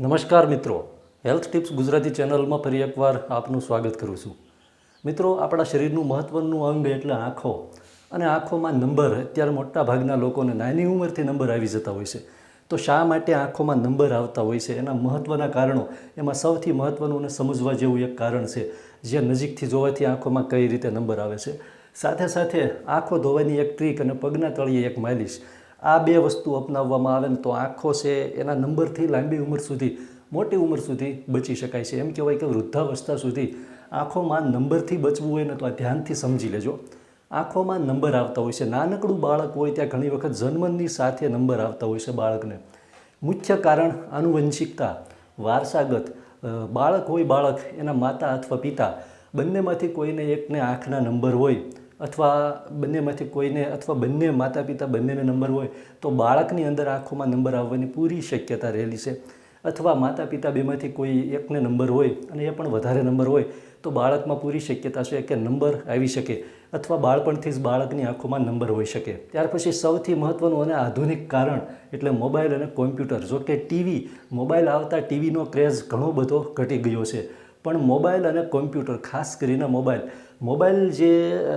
નમસ્કાર મિત્રો. Health tips Gujarati ચેનલમાં ફરી એકવાર આપનું સ્વાગત કરું છું. મિત્રો, આપણા શરીરનું મહત્ત્વનું અંગ એટલે આંખો. અને આંખોમાં નંબર અત્યારે મોટા ભાગના લોકોને નાની ઉંમરથી નંબર આવી જતા હોય છે. તો શા માટે આંખોમાં નંબર આવતા હોય છે? એના મહત્ત્વના કારણો એમાં સૌથી મહત્ત્વનું અને સમજવા જેવું એક કારણ છે, જે નજીકથી જોવાથી આંખોમાં કઈ રીતે નંબર આવે છે. સાથે સાથે આંખો ધોવાની એક ટ્રીક અને પગના તળિયે એક માલિશ આ બે વસ્તુ અપનાવવામાં આવે ને તો આંખો છે એના નંબરથી લાંબી ઉંમર સુધી, મોટી ઉંમર સુધી બચી શકાય છે. એમ કહેવાય કે વૃદ્ધાવસ્થા સુધી આંખોમાં નંબરથી બચવું હોય ને તો આ ધ્યાનથી સમજી લેજો. આંખોમાં નંબર આવતા હોય છે. નાનકડું બાળક હોય ત્યાં ઘણી વખત જન્મની સાથે નંબર આવતા હોય છે બાળકને. મુખ્ય કારણ આનુવંશિકતા, વારસાગત બાળક હોય બાળક, એના માતા અથવા પિતા બંનેમાંથી કોઈને એકને આંખના નંબર હોય. અથવા બંનેમાંથી કોઈને અથવા બંને માતા પિતા બંનેને નંબર હોય, તો બાળકની અંદર આંખોમાં નંબર આવવાની પૂરી શક્યતા રહેલી છે. અથવા માતા પિતા બેમાંથી કોઈ એકને નંબર હોય અને એ પણ વધારે નંબર હોય, તો બાળકમાં પૂરી શક્યતા છે કે નંબર આવી શકે અથવા બાળપણથી જ બાળકની આંખોમાં નંબર હોઈ શકે. ત્યાર પછી સૌથી મહત્ત્વનું અને આધુનિક કારણ એટલે મોબાઈલ અને કોમ્પ્યુટર. જો કે ટીવી, મોબાઈલ આવતા ટીવીનો ક્રેઝ ઘણો બધો ઘટી ગયો છે. પણ મોબાઈલ અને કોમ્પ્યુટર, ખાસ કરીને મોબાઈલ. મોબાઈલ જે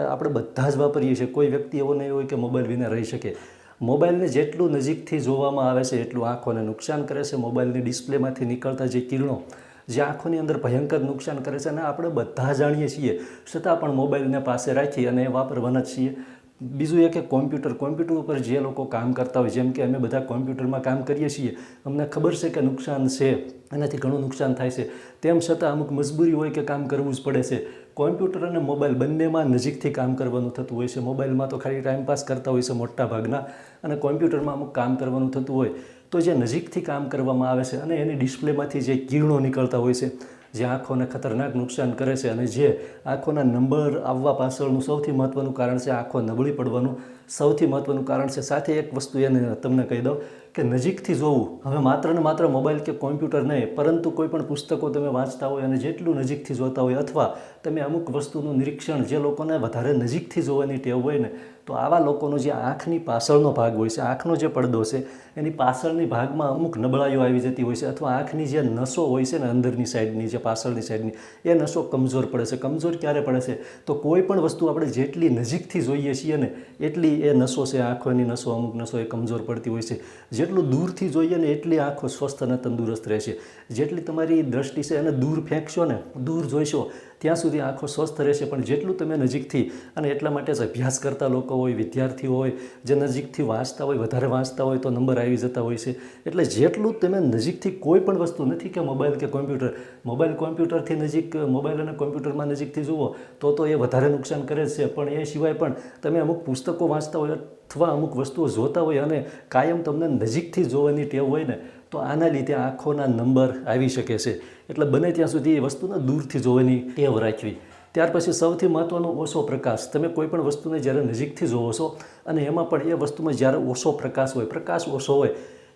આપણે બધા જ વાપરીએ છીએ, કોઈ વ્યક્તિ એવો નહીં હોય કે મોબાઈલ વિના રહી શકે. મોબાઈલને જેટલું નજીકથી જોવામાં આવે છે, એટલું આંખોને નુકસાન કરે છે. મોબાઈલની ડિસ્પ્લેમાંથી નીકળતા જે કિરણો, જે આંખોની અંદર ભયંકર નુકસાન કરે છે અને આપણે બધા જાણીએ છીએ. છતાં પણ મોબાઈલને પાસે રાખી અને એ વાપરવાના જ છીએ. બીજું એ કે કોમ્પ્યુટર કોમ્પ્યુટર ઉપર જે લોકો કામ કરતા હોય, જેમ કે અમે બધા કોમ્પ્યુટરમાં કામ કરીએ છીએ, અમને ખબર છે કે નુકસાન છે, એનાથી ઘણું નુકસાન થાય છે. તેમ છતાં અમુક મજબૂરી હોય કે કામ કરવું જ પડે છે. કોમ્પ્યુટર અને મોબાઈલ બંનેમાં નજીકથી કામ કરવાનું થતું હોય છે. મોબાઈલમાં તો ખાલી ટાઈમપાસ કરતા હોય છે મોટા ભાગના અને કોમ્પ્યુટરમાં અમુક કામ કરવાનું થતું હોય. તો જે નજીકથી કામ કરવામાં આવે છે અને એની ડિસ્પ્લેમાંથી જે કિરણો નીકળતા હોય છે જે આંખોને ખતરનાક નુકસાન કરે છે અને જે આંખોના નંબર આવવા પાછળનું સૌથી મહત્ત્વનું કારણ છે આંખો નબળી પડવાનું. સૌથી મહત્ત્વનું કારણ છે, સાથે એક વસ્તુ એને તમને કહી દઉં કે નજીકથી જોવું, હવે માત્ર ને માત્ર મોબાઈલ કે કોમ્પ્યુટર નહીં, પરંતુ કોઈ પણ પુસ્તકો તમે વાંચતા હોય અને જેટલું નજીકથી જોતા હોય અથવા તમે અમુક વસ્તુનું નિરીક્ષણ જે લોકોને વધારે નજીકથી જોવાની ટેવ હોય ને, તો આવા લોકોનો જે આંખની પાછળનો ભાગ હોય છે, આંખનો જે પડદો છે, એની પાછળની ભાગમાં અમુક નબળાઈઓ આવી જતી હોય છે અથવા આંખની જે નસો હોય છે ને અંદરની સાઈડની, જે પાછળની સાઈડની, એ નસો કમજોર પડે છે. કમજોર ક્યારે પડે છે? તો કોઈ પણ વસ્તુ આપણે જેટલી નજીકથી જોઈએ છીએ ને, એટલી એ નસો છે આંખોની નસો, અમુક નસો એ કમજોર પડતી હોય છે. જેટલું દૂરથી જોઈએ ને એટલી આંખો સ્વસ્થ અને તંદુરસ્ત રહેશે. જેટલી તમારી દ્રષ્ટિ છે એને દૂર ફેંકશો ને, દૂર જોઈશો ત્યાં સુધી આંખો સ્વસ્થ રહેશે. પણ જેટલું તમે નજીકથી અને એટલા માટે જ અભ્યાસ કરતા લોકો હોય, વિદ્યાર્થીઓ હોય, જે નજીકથી વાંચતા હોય, વધારે વાંચતા હોય, તો નંબર આવી જતા હોય છે. એટલે જેટલું તમે નજીકથી કોઈ પણ વસ્તુ નથી કે મોબાઈલ કે કોમ્પ્યુટર. મોબાઈલ કોમ્પ્યુટરથી નજીક, મોબાઈલ અને કોમ્પ્યુટરમાં નજીકથી જુઓ, તો તો એ વધારે નુકસાન કરે છે. પણ એ સિવાય પણ તમે અમુક પુસ્તકો વાંચતા હોય અથવા અમુક વસ્તુઓ જોતા હોય અને કાયમ તમને નજીકથી જોવાની ટેવ હોય ને તો આના લીધે આંખોના નંબર આવી શકે છે. એટલે બને ત્યાં સુધી એ વસ્તુને દૂરથી જોવાની ટેવ રાખવી. ત્યાર પછી સૌથી મહત્ત્વનો ઓછો પ્રકાશ. તમે કોઈ પણ વસ્તુને જ્યારે નજીકથી જોવો છો અને એમાં પણ એ વસ્તુમાં જ્યારે ઓછો પ્રકાશ હોય, પ્રકાશ ઓછો હોય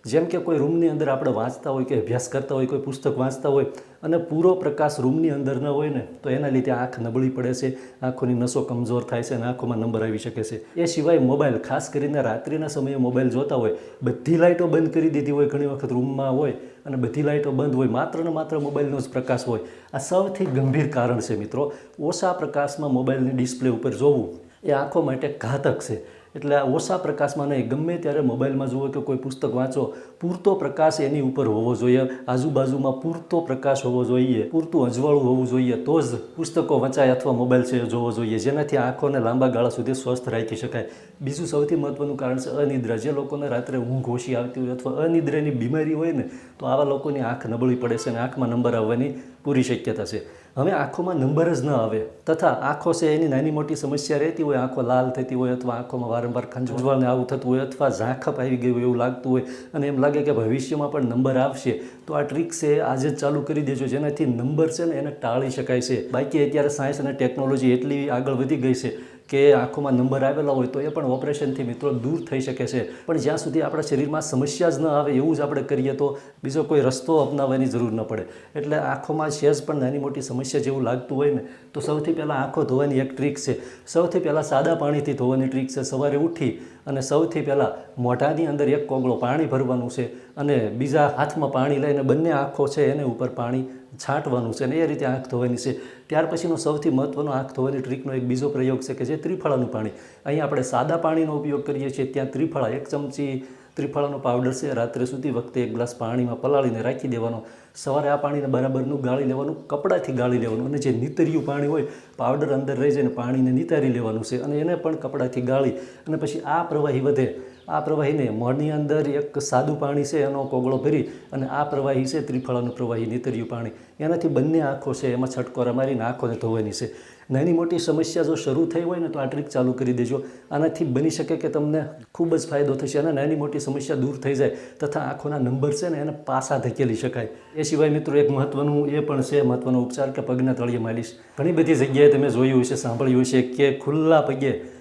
જેમ કે કોઈ રૂમની અંદર આપણે વાંચતા હોય કે અભ્યાસ કરતા હોય, કોઈ પુસ્તક વાંચતા હોય અને પૂરો પ્રકાશ રૂમની અંદર ન હોય ને, તો એના લીધે આંખ નબળી પડે છે, આંખોની નસો કમજોર થાય છે અને આંખોમાં નંબર આવી શકે છે. એ સિવાય મોબાઈલ, ખાસ કરીને રાત્રિના સમયે મોબાઈલ જોતા હોય, બધી લાઇટો બંધ કરી દીધી હોય ઘણી વખત રૂમમાં હોય અને બધી લાઇટો બંધ હોય, માત્ર ને માત્ર મોબાઈલનો જ પ્રકાશ હોય. આ સૌથી ગંભીર કારણ છે મિત્રો, ઓછા પ્રકાશમાં મોબાઈલની ડિસ્પ્લે ઉપર જોવું એ આંખો માટે ઘાતક છે. એટલે આ ઓછા પ્રકાશમાં નહીં ગમે ત્યારે મોબાઈલમાં જુઓ કે કોઈ પુસ્તક વાંચો પૂરતો પ્રકાશ એની ઉપર હોવો જોઈએ. આજુબાજુમાં પૂરતો પ્રકાશ હોવો જોઈએ. પૂરતું અજવાળું હોવું જોઈએ. તો જ પુસ્તકો વંચાય અથવા મોબાઈલ છે જોવો જોઈએ. જેનાથી આંખોને લાંબા ગાળા સુધી સ્વસ્થ રાખી શકાય. બીજું સૌથી મહત્ત્વનું કારણ છે અનિદ્રા. જે લોકોને રાત્રે ઊંઘ ઓછી આવતી હોય અથવા અનિદ્રાની બીમારી હોય ને, તો આવા લોકોની આંખ નબળી પડે છે અને આંખમાં નંબર આવવાની પૂરી શક્યતા છે. હવે આંખોમાં નંબર જ ન આવે તથા આંખો છે એની નાની મોટી સમસ્યા રહેતી હોય, આંખો લાલ થતી હોય અથવા આંખોમાં વારંવાર ખંજવાળને આવું થતું હોય અથવા ઝાંખપ આવી ગયું એવું લાગતું હોય અને એમ લાગે કે ભવિષ્યમાં પણ નંબર આવશે, તો આ ટ્રીક છે આજે જ ચાલુ કરી દેજો. જેનાથી નંબર છે ને એને ટાળી શકાય છે. બાકી અત્યારે સાયન્સ અને ટેકનોલોજી એટલી આગળ વધી ગઈ છે કે આંખોમાં નંબર આવેલા હોય તો એ પણ ઓપરેશનથી મિત્રો દૂર થઈ શકે છે. પણ જ્યાં સુધી આપણા શરીરમાં સમસ્યા જ ન આવે એવું જ આપણે કરીએ તો બીજો કોઈ રસ્તો અપનાવવાની જરૂર ન પડે. એટલે આંખોમાં સહેજ પણ નાની મોટી સમસ્યા જેવું લાગતું હોય ને, તો સૌથી પહેલાં આંખો ધોવાની એક ટ્રીક છે. સૌથી પહેલાં સાદા પાણીથી ધોવાની ટ્રીક છે. સવારે ઉઠી અને સૌથી પહેલાં મોઢાની અંદર એક કોગળો પાણી ભરવાનું છે. અને બીજા હાથમાં પાણી લઈને બંને આંખો છે એને ઉપર પાણી છાંટવાનું છે અને એ રીતે આંખ ધોવાની છે. ત્યાર પછીનો સૌથી મહત્ત્વનો આંખ ધોવાની ટ્રીકનો એક બીજો પ્રયોગ છે કે જે ત્રિફળાનું પાણી. અહીં આપણે સાદા પાણીનો ઉપયોગ કરીએ છીએ, ત્યાં ત્રિફળા એક ચમચી ત્રિફળાનો પાવડર છે, રાત્રે સુધી વખતે એક ગ્લાસ પાણીમાં પલાળીને રાખી દેવાનો. સવારે આ પાણીને બરાબરનું ગાળી લેવાનું, કપડાથી ગાળી લેવાનું અને જે નીતર્યું પાણી હોય પાવડર અંદર રહી જાય પાણીને નિતારી લેવાનું છે અને એને પણ કપડાથી ગાળી અને પછી આ પ્રવાહી વધે. આ પ્રવાહીને મોઢની અંદર એક સાદું પાણી છે, એનો કોગળો ભરી અને આ પ્રવાહી છે, ત્રિફળાનું પ્રવાહી, નીતર્યું પાણી. એનાથી બંને આંખો છે, એમાં છટકોરા મારીને આંખોને ધોવાની છે. નાની મોટી સમસ્યા જો શરૂ થઈ હોય ને, તો આ ટ્રીક ચાલુ કરી દેજો. આનાથી બની શકે કે તમને ખૂબ જ ફાયદો થશે અને નાની મોટી સમસ્યા દૂર થઈ જાય તથા આંખોના નંબર છે ને, એને પાસા ધકેલી શકાય. એ સિવાય મિત્રો, એક મહત્ત્વનું એ પણ છે મહત્ત્વનો ઉપચાર કે પગના તળિયે માલિશ. ઘણી બધી જગ્યાએ તમે જોયું હશે, સાંભળ્યું હશે કે ખુલ્લા પગે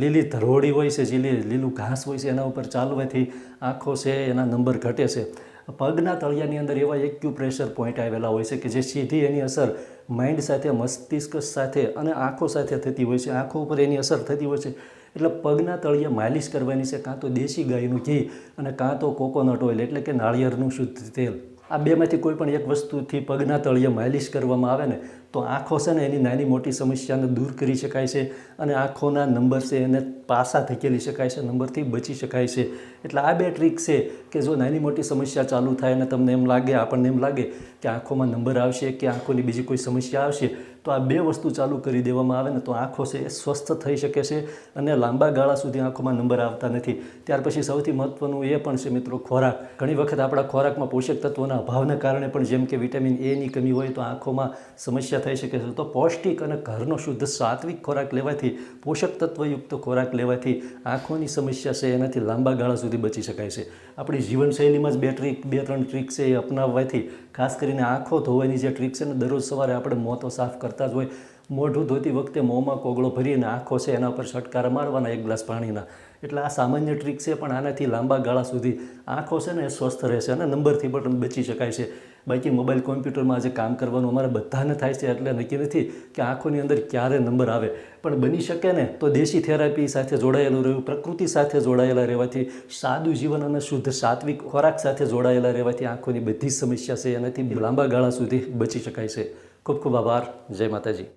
લીલી ધરોડી હોય છે જે લીલું ઘાસ હોય છે, એના ઉપર ચાલવાથી આંખો છે, એના નંબર ઘટે છે. પગના તળિયાની અંદર એવા એક્યુપ્રેશર પોઈન્ટ આવેલા હોય છે કે જે સીધી એની અસર માઇન્ડ સાથે, મસ્તિષ્ક સાથે અને આંખો સાથે થતી હોય છે. આંખો ઉપર એની અસર થતી હોય છે. એટલે પગના તળિયે માલિશ કરવાની છે, કાં તો દેશી ગાયનું ઘી અને કાં તો કોકોનટ ઓઇલ એટલે કે નાળિયેરનું શુદ્ધ તેલ. આ બેમાંથી કોઈ પણ એક વસ્તુથી પગના તળિયે માલિશ કરવામાં આવે ને, તો આંખો છે ને એની નાની મોટી સમસ્યાને દૂર કરી શકાય છે અને આંખોના નંબર છે એને પાસા ધકેલી શકાય છે, નંબરથી બચી શકાય છે. એટલે આ બે ટ્રીક છે કે જો નાની મોટી સમસ્યા ચાલુ થાય અને તમને એમ લાગે, આપણને એમ લાગે કે આંખોમાં નંબર આવશે, કે આંખોની બીજી કોઈ સમસ્યા આવશે તો આ બે વસ્તુ ચાલુ કરી દેવામાં આવે ને તો આંખો છે એ સ્વસ્થ થઈ શકે છે અને લાંબા ગાળા સુધી આંખોમાં નંબર આવતા નથી. ત્યાર પછી સૌથી મહત્ત્વનું એ પણ છે મિત્રો ખોરાક. ઘણી વખત આપણા ખોરાકમાં પોષક તત્વોના અભાવના કારણે પણ જેમ કે વિટામિન એની કમી હોય તો આંખોમાં સમસ્યા થઈ શકે છે. તો પૌષ્ટિક અને ઘરનો શુદ્ધ સાત્વિક ખોરાક લેવાથી, પોષક તત્વયુક્ત ખોરાક લેવાથી આંખોની સમસ્યા છે એનાથી લાંબા ગાળા સુધી બચી શકાય છે. આપણી જીવનશૈલીમાં જ બે ટ્રીક, બે, ત્રણ ટ્રીક છે એ અપનાવવાથી, ખાસ કરીને આંખો ધોવાની જે ટ્રીક છે ને, દરરોજ સવારે આપણે મોં તો સાફ કરતા જ હોય. મોઢું ધોતી વખતે મોંમાં કોગળો ભરીને આંખો છે એના પર છટકારા મારવાના એક ગ્લાસ પાણીના. એટલે આ સામાન્ય ટ્રીક છે, પણ આનાથી લાંબા ગાળા સુધી આંખો છે ને એ સ્વસ્થ રહેશે અને નંબરથી પણ બચી શકાય છે. બાકી મોબાઈલ કોમ્પ્યુટરમાં આજે કામ કરવાનું અમારે બધાને થાય છે એટલે નક્કી નથી કે આંખોની અંદર ક્યારે નંબર આવે. પણ બની શકે ને તો દેશી થેરાપી સાથે જોડાયેલું રહેવું પ્રકૃતિ સાથે જોડાયેલા રહેવાથી, સાદું જીવન અને શુદ્ધ સાત્વિક ખોરાક સાથે જોડાયેલા રહેવાથી આંખોની બધી સમસ્યા છે, એનાથી લાંબા ગાળા સુધી બચી શકાય છે. ખૂબ ખૂબ આભાર. જય માતાજી.